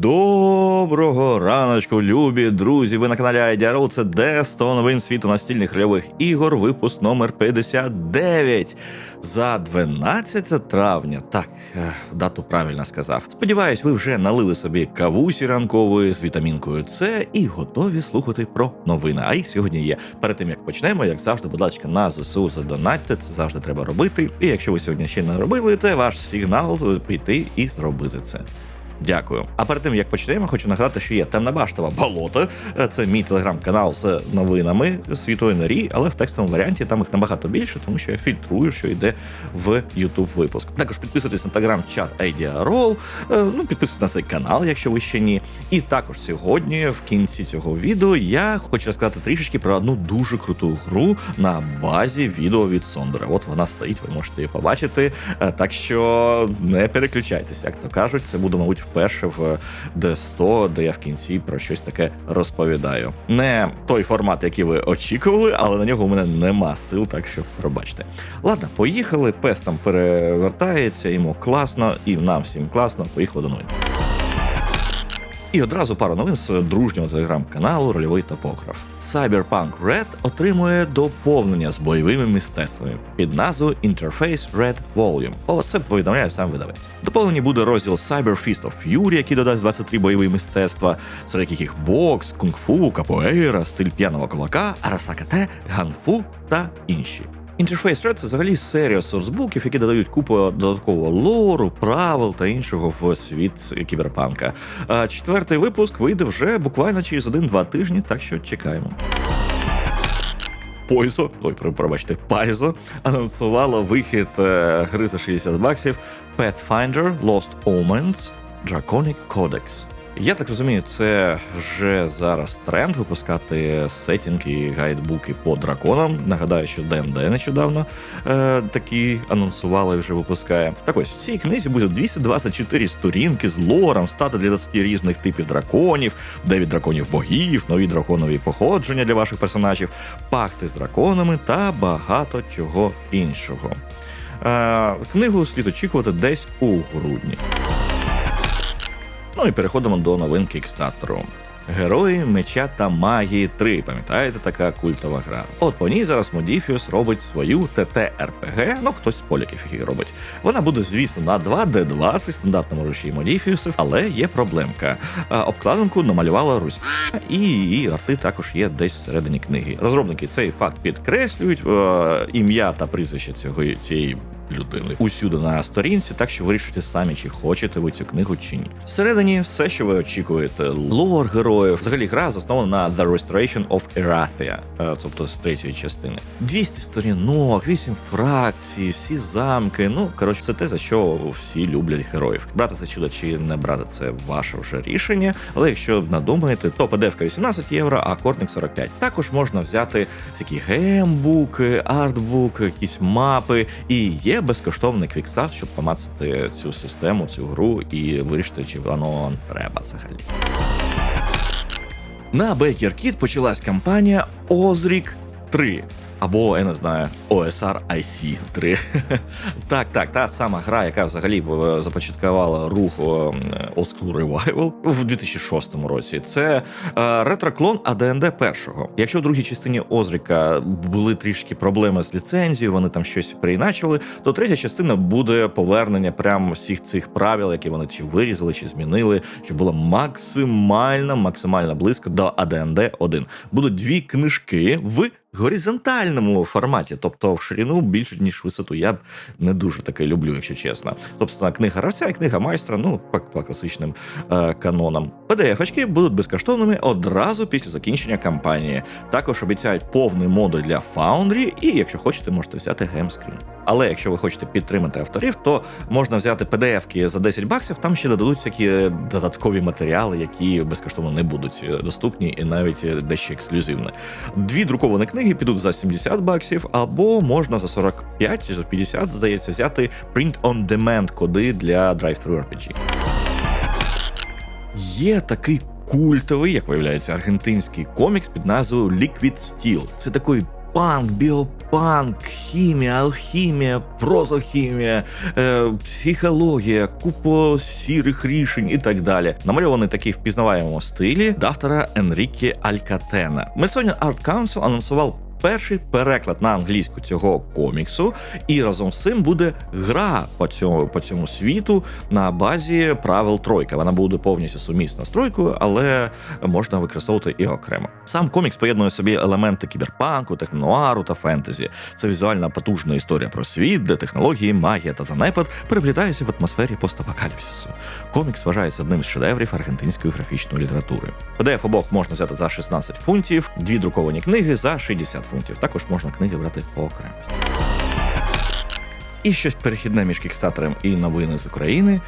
Доброго раночку, любі друзі! Ви на каналі IDRO, це де 100 новин світу настільних рольових ігор, випуск номер 59 за 12 травня. Так, е, дату правильно сказав. Сподіваюсь, ви вже налили собі кавусі ранкової з вітамінкою С і готові слухати про новини. А їх сьогодні є. Перед тим як почнемо, як завжди, будь ласка, на ЗСУ задонатьте, це завжди треба робити. І якщо ви сьогодні ще не робили, це ваш сигнал піти і зробити це. Дякую. А перед тим як почнемо, хочу нагадати, що є темна баштова болото. Е, Це мій телеграм-канал з новинами світової норі, але в текстовому варіанті там їх набагато більше, тому що я фільтрую, що йде в YouTube випуск. Також підписуйтесь на телеграм-чат IdeaRoll, е, Ну, підписуйтесь на цей канал, якщо ви ще ні. І також сьогодні, в кінці цього відео, я хочу розказати трішечки про одну дуже круту гру на базі відео від Сондера. От вона стоїть, ви можете її побачити. Е, Так що не переключайтесь, як то кажуть, це буде, мабуть, вперше в D100, де я в кінці про щось таке розповідаю. Не той формат, який ви очікували, але на нього у мене нема сил, так що пробачте. Ладно, поїхали. Пес там перевертається, йому класно, і нам всім класно. Поїхали до новин. І одразу пару новин з дружнього телеграм-каналу Рольовий топограф. Cyberpunk Red отримує доповнення з бойовими мистецтвами під назвою Interface Red Volume. О, це повідомляє сам видавець. Доповнені буде розділ Cyber Fist of Fury, який додасть 23 бойові мистецтва, серед яких бокс, кунг-фу, капоейра, стиль п'яного кулака, арасакате, ганфу та інші. Interface Red – це взагалі серія сорсбуків, які додають купу додаткового лору, правил та іншого в світ кіберпанка. А четвертий випуск вийде вже буквально через один-два тижні, так що чекаємо. Пойзо, ой, пробачте, Пайзо анонсувала вихід е, гри за 60 баксів Pathfinder Lost Omens Draconic Codex. Я так розумію, це вже зараз тренд випускати сетінги і гайдбуки по драконам. Нагадаю, що ДНД нещодавно е, такі анонсували вже випускає. Так ось в цій книзі буде 224 сторінки з лором, стати для 20 різних типів драконів, 9 драконів богів, нові драконові походження для ваших персонажів, пакти з драконами та багато чого іншого. Е, книгу слід очікувати десь у грудні. Ну і переходимо до новин кікстатеру. Герої меча та магії 3. Пам'ятаєте, така культова гра. От по ній зараз Модіфіус робить свою ТТ-РПГ, ну хтось з поляків її робить. Вона буде, звісно, на 2D20 стандартному руші Модіфіусів, але є проблемка. Обкладинку намалювала Русь, і її арти також є десь всередині книги. Розробники цей факт підкреслюють ім'я та прізвище цього цієї людини усюди на сторінці, так що вирішуйте самі, чи хочете ви цю книгу чи ні. Всередині все, що ви очікуєте, лор героїв. Взагалі гра заснована на The Restoration of Erathia, е, тобто з третьої частини. 200 сторінок, 8 фракцій, всі замки. Ну коротше, це те, за що всі люблять героїв. Брати це чудо чи не брати, це ваше вже рішення. Але якщо надумаєте, то PDF 18 євро, а кортник 45. Також можна взяти всякі геймбуки, артбуки, якісь мапи, і є безкоштовний квікстарт, щоб помацати цю систему, цю гру і вирішити, чи воно треба взагалі. На BakerKit почалась кампанія Озрік 3. Або, я не знаю, OSR IC 3. так, так, та сама гра, яка взагалі е, започаткувала рух е, Old School Revival в 2006 році. Це е, ретроклон AD&D першого. Якщо в другій частині Озріка були трішки проблеми з ліцензією, вони там щось переіначили, то третя частина буде повернення прямо всіх цих правил, які вони чи вирізали, чи змінили, щоб було максимально, максимально близько до AD&D 1. Будуть дві книжки в горизонтальному форматі, тобто в ширину більше ніж висоту. Я б не дуже таке люблю, якщо чесно. Тобто книга гравця і книга майстра, ну по, по класичним е, канонам. PDF-очки будуть безкоштовними одразу після закінчення кампанії. Також обіцяють повний модуль для Foundry, і якщо хочете, можете взяти геймскрін. Але якщо ви хочете підтримати авторів, то можна взяти PDF-ки за 10 баксів. Там ще додадуть всякі додаткові матеріали, які безкоштовно не будуть доступні і навіть дещо ексклюзивне. Дві друковані книги підуть за 70 баксів, або можна за 45 чи за 50, здається, взяти print on demand коди для Drive-Thru RPG. Є такий культовий, як виявляється, аргентинський комікс під назвою Liquid Steel. Це такий панк, біопанк кіберпанк, хімія, алхімія, прозохімія, е, психологія, купо сірих рішень і так далі. Намальований такий впізнаваємому стилі до автора Енрікі Алькатена. Мельсоні Арт Council анонсував перший переклад на англійську цього коміксу, і разом з цим буде гра по цьому по цьому світу на базі правил тройка. Вона буде повністю сумісна з тройкою, але можна використовувати і окремо. Сам комікс поєднує собі елементи кіберпанку, технонуару та фентезі. Це візуальна потужна історія про світ, де технології, магія та занепад переплітаються в атмосфері постапокаліпсису. Комікс вважається одним з шедеврів аргентинської графічної літератури. PDF обох можна взяти за 16 фунтів, дві друковані книги за 60 фунтів. Також можна книги брати по окремості. І щось перехідне між кікстатером і новини з України.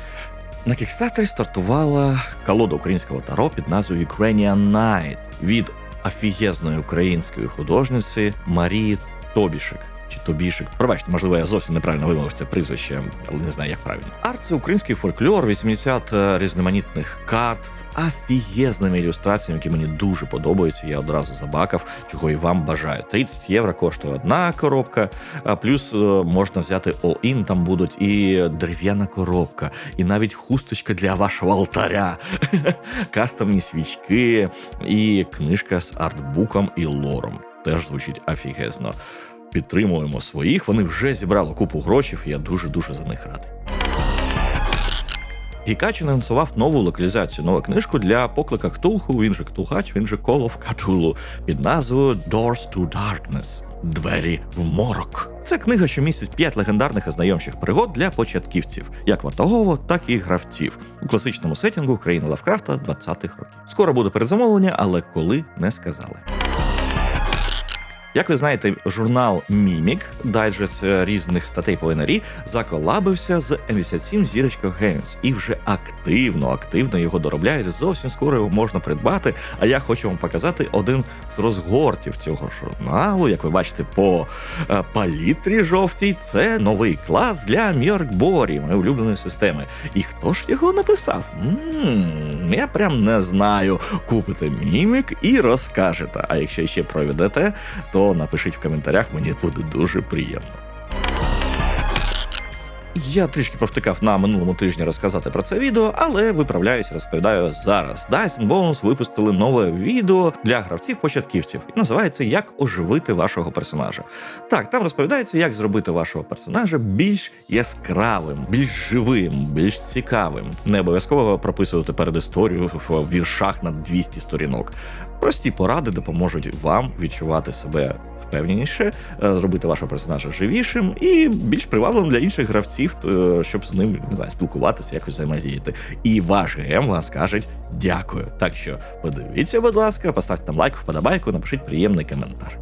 На кікстатері стартувала колода українського таро під назвою Ukrainian Night від офігезної української художниці Марії Тобішек. Чи Тобішек, пробачте, можливо, я зовсім неправильно вимовив це прізвище, але не знаю, як правильно. Арт це український фольклор, 80 різноманітних карт, офігезними ілюстраціями, які мені дуже подобаються. Я одразу забакав, чого і вам бажаю. 30 євро коштує одна коробка, а плюс е, можна взяти all-in, там будуть і дерев'яна коробка, і навіть хусточка для вашого алтаря, кастомні свічки, і книжка з артбуком і лором. Теж звучить офігезно. Підтримуємо своїх, вони вже зібрали купу грошей, і я дуже-дуже за них радий. Гікач анонсував нову локалізацію, нову книжку для поклика Ктулху, він же Ктулхач, він же Call of Cthulhu, під назвою Doors to Darkness Двері в морок. Це книга, що містить п'ять легендарних ознайомчих пригод для початківців, як вартового, так і гравців у класичному сетінгу країни Лавкрафта 20-х років. Скоро буде передзамовлення, але коли не сказали. Як ви знаєте, журнал Мімік, дайджест різних статей по НРІ, заколабився з М87 зірочка Games і вже активно, активно його доробляють. Зовсім скоро його можна придбати. А я хочу вам показати один з розгортів цього журналу. Як ви бачите, по е, палітрі жовтій, це новий клас для Мьоркборі, моєї улюбленої системи. І хто ж його написав? М-м, я прям не знаю. Купите мімік і розкажете. А якщо ще проведете, то напишіть в коментарях, мені буде дуже приємно. Я трішки провтикав на минулому тижні розказати про це відео, але виправляюсь, розповідаю зараз. Dyson Bones випустили нове відео для гравців-початківців і називається Як оживити вашого персонажа. Так, там розповідається, як зробити вашого персонажа більш яскравим, більш живим, більш цікавим. Не обов'язково прописувати перед історію в віршах на 200 сторінок. Прості поради допоможуть вам відчувати себе впевненіше, е, зробити вашого персонажа живішим і більш привабливим для інших гравців, е, щоб з ним не знаю, спілкуватися, якось взаємодіяти. І ваш ГМ вам скаже дякую. Так що подивіться, будь ласка, поставте там лайк, вподобайку, напишіть приємний коментар.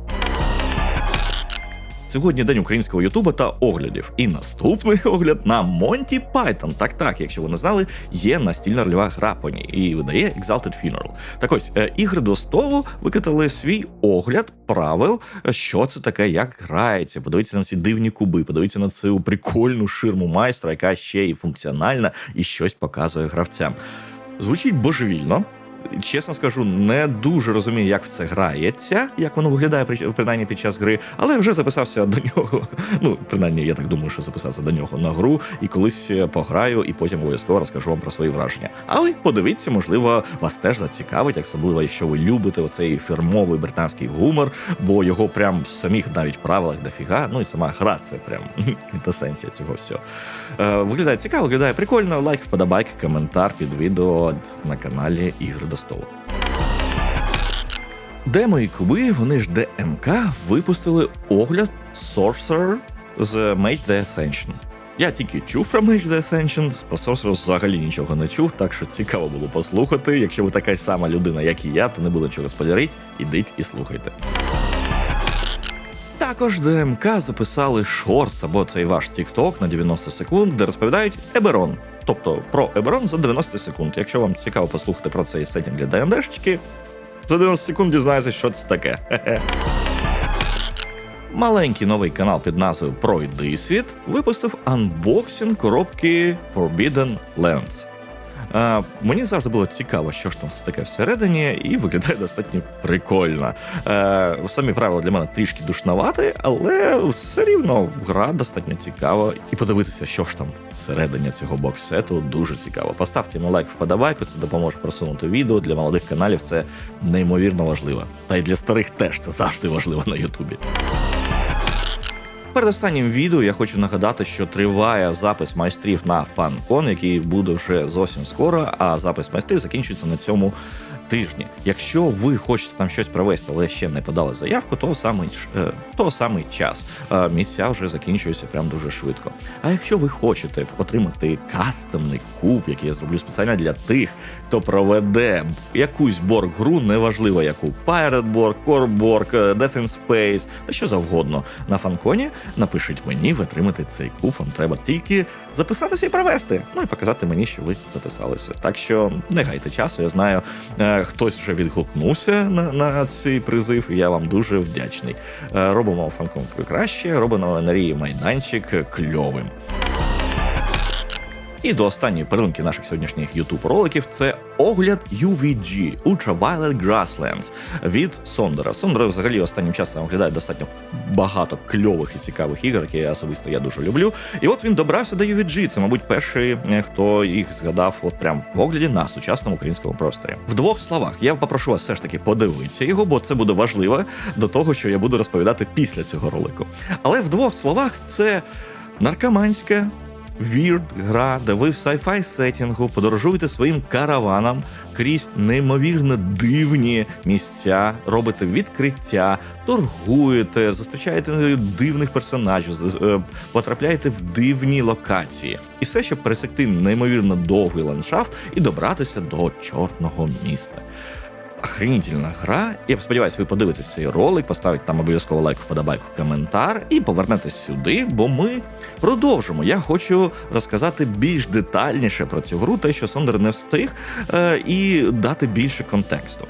Сьогодні день українського Ютуба та оглядів. І наступний огляд на Монті Python. Так, так, якщо ви не знали, є настільна рольова гра по ній і видає Exalted Funeral. Так ось е, ігри до столу викатали свій огляд правил, що це таке, як грається. Подивіться на ці дивні куби, подивіться на цю прикольну ширму майстра, яка ще і функціональна, і щось показує гравцям. Звучить божевільно, чесно скажу, не дуже розумію, як в це грається, як воно виглядає принаймні під час гри, але вже записався до нього. Ну, принаймні, я так думаю, що записався до нього на гру і колись пограю, і потім обов'язково розкажу вам про свої враження. Але подивіться, можливо, вас теж зацікавить, особливо, якщо ви любите оцей фірмовий британський гумор, бо його прям в самих навіть правилах дофіга. Ну і сама гра це прям квінтесенція цього всього. Е, Виглядає цікаво, виглядає прикольно. Лайк, вподобайки, коментар під відео на каналі Ігри до столу. Демо і куби, вони ж ДМК, випустили огляд Sorcerer з Mage the Ascension. Я тільки чув про Mage the Ascension, про Sorcerer взагалі нічого не чув, так що цікаво було послухати. Якщо ви така сама людина, як і я, то не буду чого спойлерити, ідіть і слухайте. Також ДМК записали шортс або цей ваш TikTok на 90 секунд, де розповідають Еберон. Тобто про Еберон за 90 секунд. Якщо вам цікаво послухати про цей сетінг для ДНДшечки, за 90 секунд дізнаєтесь, що це таке. Маленький новий канал під назвою Пройди світ випустив анбоксинг коробки Forbidden Lands. Е, мені завжди було цікаво, що ж там таке всередині, і виглядає достатньо прикольно. Е, самі правила для мене трішки душнавати, але все рівно гра достатньо цікава. І подивитися, що ж там всередині цього боксету, дуже цікаво. Поставте на лайк вподобайку, це допоможе просунути відео для молодих каналів. Це неймовірно важливо. Та й для старих теж це завжди важливо на Ютубі. Перед останнім відео я хочу нагадати, що триває запис майстрів на FanCon, який буде вже зовсім скоро, а запис майстрів закінчується на цьому тижні. Якщо ви хочете там щось провести, але ще не подали заявку, то самий, е, то самий час. Е, Місця вже закінчуються прям дуже швидко. А якщо ви хочете отримати кастомний куб, який я зроблю спеціально для тих, хто проведе якусь борг гру, неважливо яку Pirate Borg, Core Borg, е, Death in Space та що завгодно на фанконі, напишіть мені, ви отримаєте цей куб. Вам треба тільки записатися і провести. Ну і показати мені, що ви записалися. Так що не гайте часу, я знаю. Хтось вже відгукнувся на, на цей призив, я вам дуже вдячний. Е, Робимо фанком краще, робимо енергії майданчик кльовим. І до останньої перелинки наших сьогоднішніх youtube роликів це огляд UVG Ultraviolet Grasslands від Сондера. Сондер взагалі останнім часом оглядає достатньо багато кльових і цікавих ігор, які особисто я дуже люблю. І от він добрався до UVG. Це, мабуть, перший, е, хто їх згадав от прям в огляді на сучасному українському просторі. В двох словах я попрошу вас все ж таки подивитися його, бо це буде важливо до того, що я буду розповідати після цього ролику. Але в двох словах це наркоманська. Вірд гра, де ви в sci-fi сетінгу подорожуєте своїм караваном крізь неймовірно дивні місця, робите відкриття, торгуєте, зустрічаєте дивних персонажів, е, потрапляєте в дивні локації. І все, щоб пересекти неймовірно довгий ландшафт і добратися до чорного міста. Охренітельна гра. Я сподіваюся, ви подивитесь цей ролик, поставите там обов'язково лайк, вподобайку, коментар і повернетесь сюди, бо ми продовжимо. Я хочу розказати більш детальніше про цю гру, те, що Сондер не встиг, е, і дати більше контексту.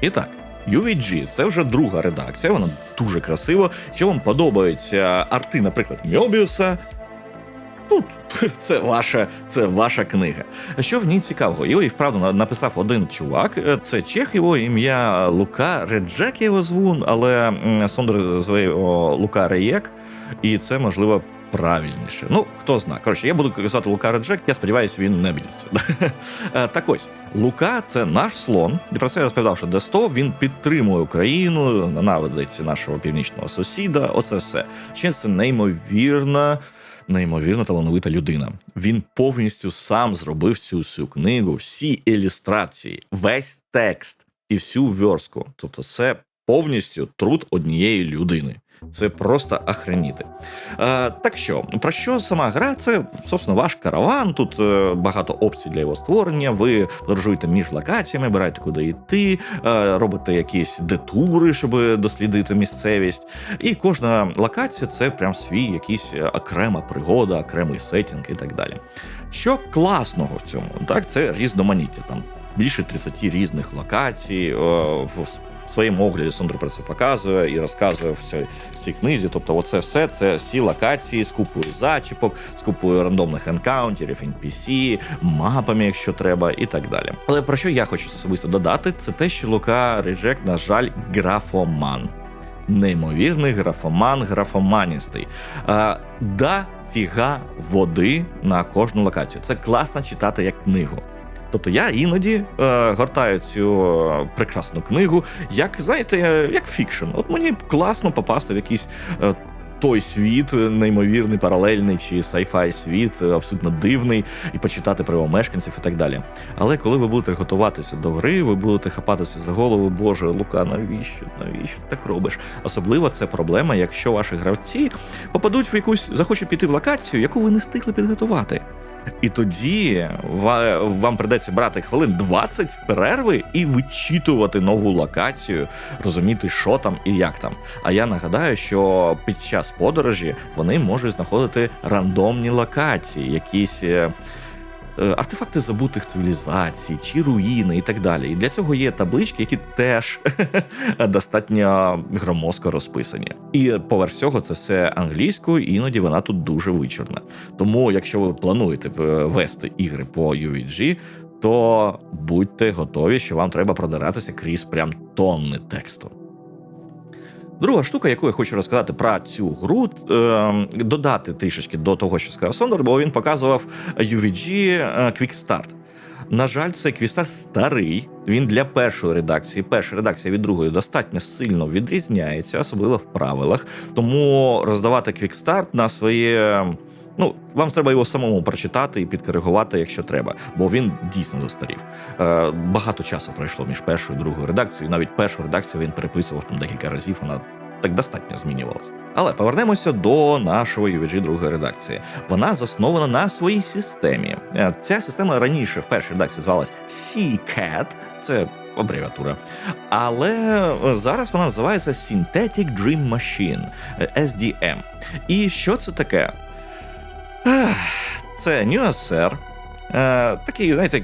І так. UVG – це вже друга редакція, вона дуже красива. Якщо вам подобаються арти, наприклад, Мьобіуса, Тут це ваша, це ваша книга. Що в ній цікавого? Його і вправду написав один чувак. Е, Це чех, його ім'я Лука Реджек, його звун, але Сондер зве його Лука Реєк, і це можливо. Правильніше. Ну, хто знає. Коротше, я буду казати Лука Реджек, я сподіваюся, він не обідеться. Е, так ось, Лука це наш слон. І про це я розповідав, що Десто він підтримує Україну, ненавидить нашого північного сусіда. Оце все. Ще це неймовірна неймовірно талановита людина. Він повністю сам зробив цю, всю книгу, всі ілюстрації, весь текст і всю верстку. Тобто, це повністю труд однієї людини. Це просто охреніти. Е, так що, про що сама гра? Це, собственно, ваш караван. Тут е, багато опцій для його створення. Ви подорожуєте між локаціями, обираєте, куди йти, е, робите якісь детури, щоб дослідити місцевість. І кожна локація це прям свій якийсь е, окрема пригода, окремий сетінг і так далі. Що класного в цьому? Так, це різноманіття. Там більше 30 різних локацій. Своєму огляді Сондр про це показує і розказує в цій, в цій книзі. Тобто, оце все це всі локації з купою зачіпок, з купою рандомних енкаунтерів, NPC, мапами, якщо треба, і так далі. Але про що я хочу особисто додати, це те, що Лука Реджек, на жаль, графоман. Неймовірний графоман, графоманістий. А, да фіга води на кожну локацію. Це класно читати як книгу. Тобто я іноді е, гортаю цю е, прекрасну книгу, як знаєте, е, як фікшн. От мені класно попасти в якийсь е, той світ, е, неймовірний, паралельний чи sci-fi світ, абсолютно дивний, і почитати про його мешканців і так далі. Але коли ви будете готуватися до гри, ви будете хапатися за голову, Боже, Лука, навіщо? Навіщо так робиш? Особливо це проблема, якщо ваші гравці попадуть в якусь, захочуть піти в локацію, яку ви не встигли підготувати. І тоді вам придеться брати хвилин 20 перерви і вичитувати нову локацію, розуміти, що там і як там. А я нагадаю, що під час подорожі вони можуть знаходити рандомні локації, якісь. Е, артефакти забутих цивілізацій, чи руїни і так далі. І для цього є таблички, які теж достатньо громоздко розписані. І поверх цього це все англійською, іноді вона тут дуже вичорна. Тому, якщо ви плануєте е, вести ігри по UVG, то будьте готові, що вам треба продиратися крізь прям тонни тексту. Друга штука, яку я хочу розказати про цю гру, е, додати трішечки до того, що сказав Сондор, бо він показував UVG е, Quick Start. На жаль, цей квістар старий. Він для першої редакції. Перша редакція від другої достатньо сильно відрізняється, особливо в правилах. Тому роздавати квікстарт на своє. Ну, вам треба його самому прочитати і підкоригувати, якщо треба, бо він дійсно застарів. Е, багато часу пройшло між першою і другою редакцією. Навіть першу редакцію він переписував там декілька разів. Вона так достатньо змінювалася. Але повернемося до нашої UVG другої редакції. Вона заснована на своїй системі. Е, Ця система раніше в першій редакції звалась CCAT, це абревіатура. Але е, зараз вона називається Synthetic Dream Machine е, SDM. І що це таке? Це NewSR, Е, такий, знаєте,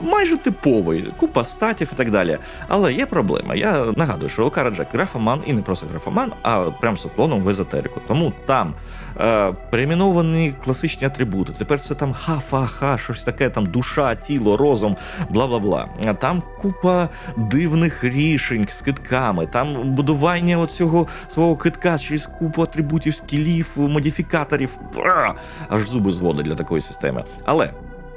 майже типовий, купа статів і так далі. Але є проблема. Я нагадую, що Лукара Джек графоман і не просто графоман, а прям з уклоном в езотерику. Тому там е, перейменовані класичні атрибути. Тепер це там ха-фа-ха, щось таке, там душа, тіло, розум, бла бла бла. Там купа дивних рішень з китками, там будування оцього свого китка через купу атрибутів, скілів, модифікаторів. Аж зуби зводить для такої системи. Але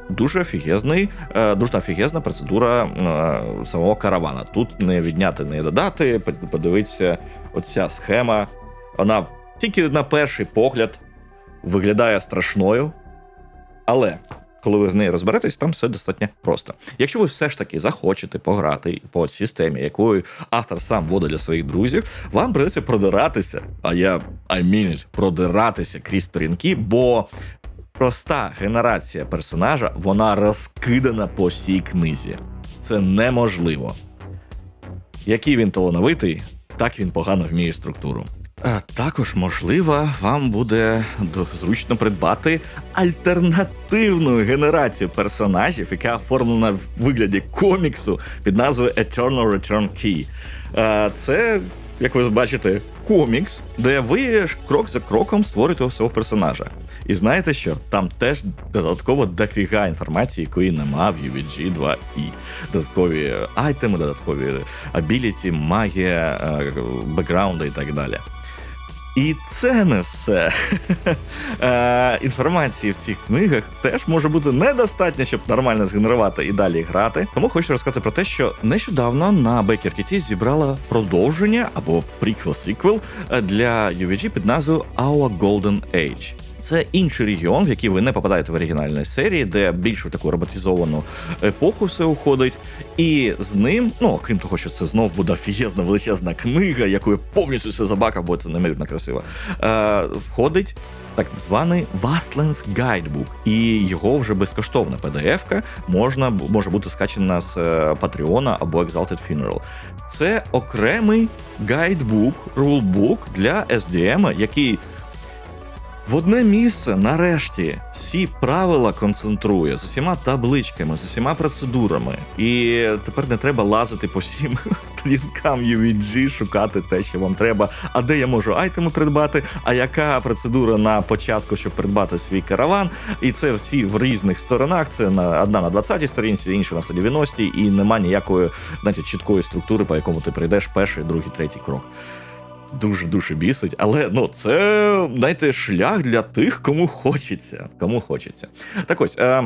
дуже офігезний, е, дуже офігезна процедура е, самого каравана. Тут не відняти, не додати. Под- Подивіться, оця схема. Вона тільки на перший погляд виглядає страшною, але. Коли ви з нею розберетесь, там все достатньо просто. Якщо ви все ж таки захочете пограти по системі, якою автор сам вводить для своїх друзів, вам придеться продиратися. А я I mean it, продиратися крізь сторінки, бо проста генерація персонажа вона розкидана по всій книзі. Це неможливо. Який він талановитий, так він погано вміє структуру. А також, можливо, вам буде зручно придбати альтернативну генерацію персонажів, яка оформлена в вигляді коміксу під назвою Eternal Return Key. А, Це, як ви бачите, комікс, де ви крок за кроком створюєте свого персонажа. І знаєте що? Там теж додатково дофіга інформації, якої нема в UVG 2E, Додаткові айтеми, додаткові абіліті, магія, е, бекграунди і так далі. І це не все. Е, Інформації в цих книгах теж може бути недостатньо, щоб нормально згенерувати і далі грати. Тому хочу розказати про те, що нещодавно на Baker KT зібрала продовження або приквел-сиквел е, для UVG під назвою Our Golden Age. Це інший регіон, в який ви не попадаєте в оригінальній серії, де більш в таку роботизовану епоху все уходить. І з ним, ну крім того, що це знов буде офігезна величезна книга, яку я повністю все забакав, бо це неймовірно красиво. Е, входить так званий Vastlands Guidebook, і його вже безкоштовна PDF-ка можна може бути скачана з е, Patreon або Exalted Funeral. Це окремий гайдбук, рулбук для SDM, який в одне місце нарешті всі правила концентрує з усіма табличками, з усіма процедурами. І тепер не треба лазити по всім сторінкам UVG, шукати те, що вам треба. А де я можу айтеми придбати? А яка процедура на початку, щоб придбати свій караван? І це всі в різних сторонах. Це на одна на 20-й сторінці, інша на 190-й, і нема ніякої знаєте, чіткої структури, по якому ти прийдеш перший, другий, третій крок дуже дуже бісить, але ну це знаєте, шлях для тих, кому хочеться. Кому хочеться. Так ось. Е,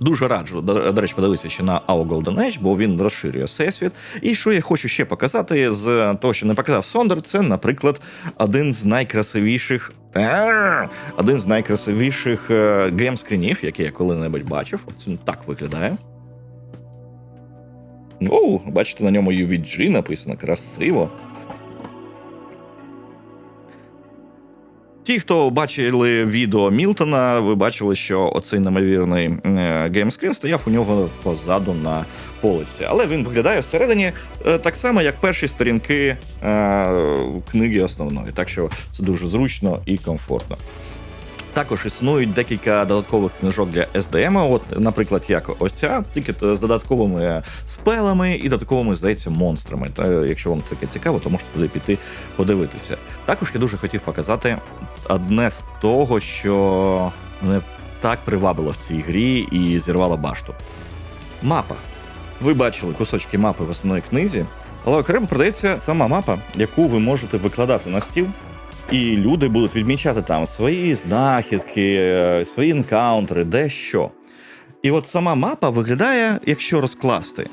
Дуже раджу, до, до речі, подивитися ще на Our Golden Age, бо він розширює всесвіт. І що я хочу ще показати з того, що не показав Сондер, це, наприклад, один з найкрасивіших. Один з найкрасивіших е, геймскрінів, який я коли-небудь бачив. Це так виглядає. Оу, бачите, на ньому UVG написано красиво. Ті, хто бачили відео Мілтона, ви бачили, що оцей неймовірний е, геймскрін стояв у нього позаду на полиці. Але він виглядає всередині е, так само, як перші сторінки е, книги основної. Так що це дуже зручно і комфортно. Також існують декілька додаткових книжок для SDM, От, наприклад, як ось ця, тільки з додатковими спелами і додатковими, здається, монстрами. Та якщо вам таке цікаво, то можете туди піти подивитися. Також я дуже хотів показати одне з того, що мене так привабило в цій грі і зірвало башту. Мапа. Ви бачили кусочки мапи в основній книзі, але окремо продається сама мапа, яку ви можете викладати на стіл, і люди будуть відмічати там свої знахідки, е, свої енкаунтери, де що. І от сама мапа виглядає, якщо розкласти.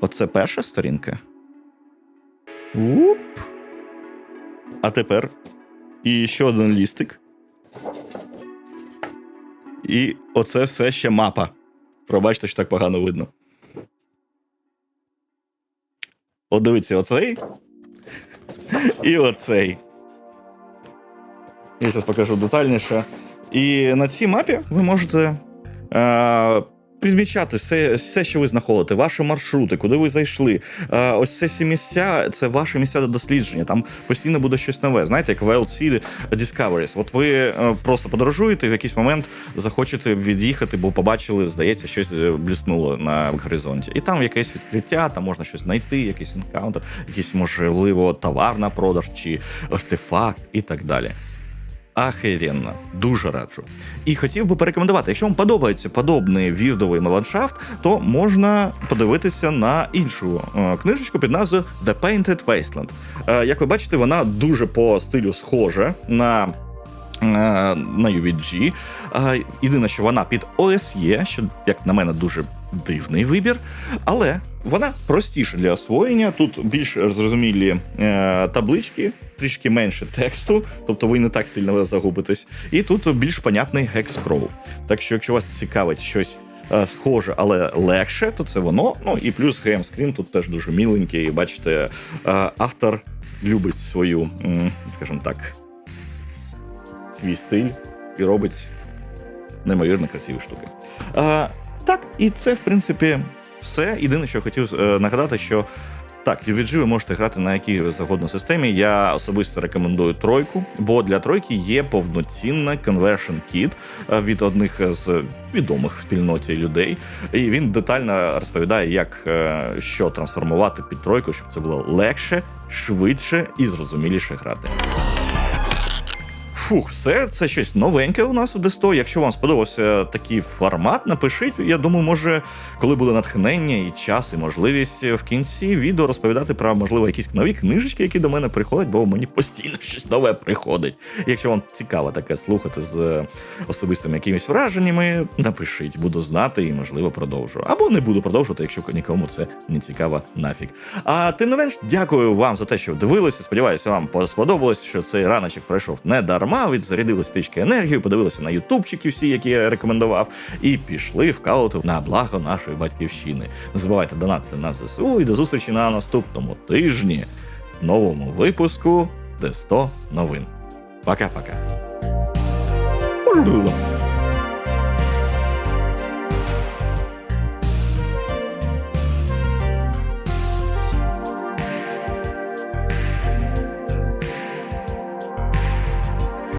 Оце перша сторінка. Уп. А тепер. І ще один лістик. І оце все ще мапа. Пробачте, що так погано видно. От дивіться, оцей. І оцей. Я зараз покажу детальніше. І на цій мапі ви можете е, підмічати все, все, що ви знаходите, ваші маршрути, куди ви зайшли. Е, ось це всі місця, це ваші місця до дослідження. Там постійно буде щось нове. Знаєте, як VLC Discoveries. От ви е, просто подорожуєте, і в якийсь момент захочете від'їхати, бо побачили, здається, щось е, бліснуло на горизонті. І там якесь відкриття, там можна щось знайти, якийсь енкаунтер, якийсь, можливо, товар на продаж чи артефакт і так далі. Ахеренно, дуже раджу. І хотів би порекомендувати, якщо вам подобається подобний вірдовий ландшафт, то можна подивитися на іншу е, книжечку під назвою The Painted Wasteland. Е, як ви бачите, вона дуже по стилю схожа на. е, На UVG. Єдине, що вона під OSE, що, як на мене, дуже дивний вибір, але вона простіша для освоєння. Тут більш зрозумілі е, таблички, трішки менше тексту, тобто ви не так сильно загубитесь. І тут більш понятний гекскрол. Так що, якщо вас цікавить щось е, схоже, але легше, то це воно. Ну і плюс геймскрін тут теж дуже міленький. Бачите, е, автор любить свою, скажімо так, свій стиль і робить неймовірно красиві штуки. І це, в принципі, все. Єдине, що я хотів е, нагадати, що так, UVG ви можете грати на якій завгодно системі. Я особисто рекомендую тройку, бо для тройки є повноцінна conversion kit е, від одних з відомих в спільноті людей. І він детально розповідає, як е, що трансформувати під тройку, щоб це було легше, швидше і зрозуміліше грати. Фух, все це щось новеньке у нас в Десто. Якщо вам сподобався такий формат, напишіть. Я думаю, може, коли буде натхнення і час, і можливість в кінці відео розповідати про можливо якісь нові книжечки, які до мене приходять, бо мені постійно щось нове приходить. Якщо вам цікаво таке слухати з е, особистими якимись враженнями, напишіть, буду знати і можливо продовжу. Або не буду продовжувати, якщо нікому це не цікаво нафіг. А тим не менш, дякую вам за те, що дивилися. Сподіваюся, вам сподобалось, що цей раночок пройшов не дарма. Відзарядили стрічки енергію, подивилися на ютубчики всі, які я рекомендував, і пішли в вкалувати на благо нашої батьківщини. Не забувайте донатити на ЗСУ і до зустрічі на наступному тижні в новому випуску Де 100 новин. Пока-пока.